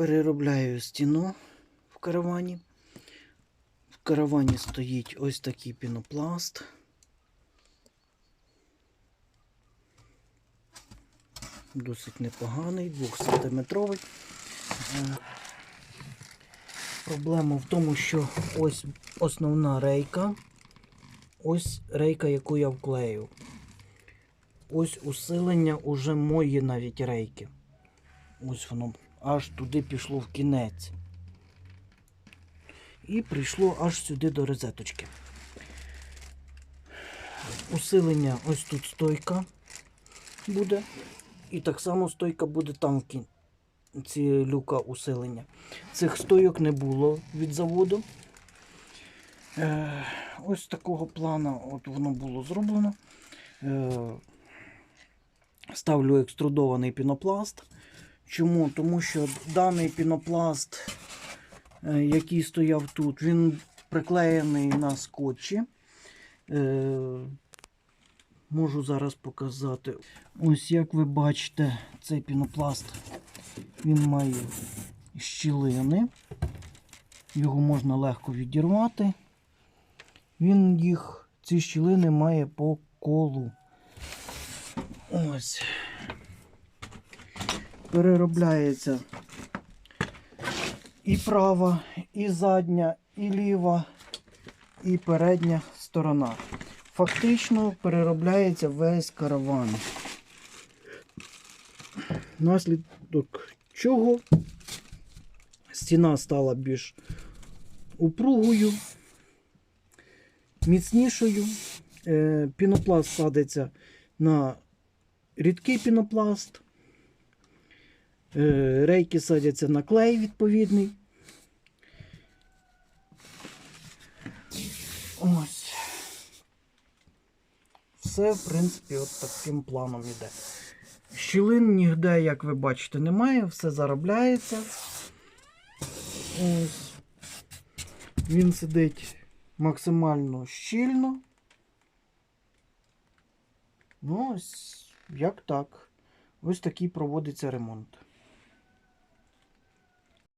Переробляю стіну в каравані. В каравані стоїть ось такий пінопласт. Досить непоганий, 2-сантиметровий. Е, Проблема в тому, що ось основна рейка. Ось рейка, яку я вклею. Ось усилення уже мої навіть рейки. Ось воно аж туди пішло в кінець. І прийшло аж сюди до розеточки. Усилення ось тут стойка буде. І так само стойка буде там в кінці люка усилення. Цих стойок не було від заводу. Е, ось такого плана от воно було зроблено. Е, ставлю екструдований пінопласт. Чому? Тому що даний пінопласт, е, який стояв тут, він приклеєний на скотчі. Е, Можу зараз показати. Ось як ви бачите, цей пінопласт він має щілини. Його можна легко відірвати. Він їх, ці щілини має по колу. Ось. Переробляється і права, і задня, і ліва, і передня сторона. Фактично переробляється весь караван. Наслідок чого стіна стала більш упругою, міцнішою. Е, Пінопласт садиться на рідкий пінопласт. Е, Рейки садяться на клей відповідний. Ось. Все, в принципі, от таким планом іде. Щілин ніде, як ви бачите, немає, все заробляється. Ось. Він сидить максимально щільно. Ну, ось як так. Ось такий проводиться ремонт.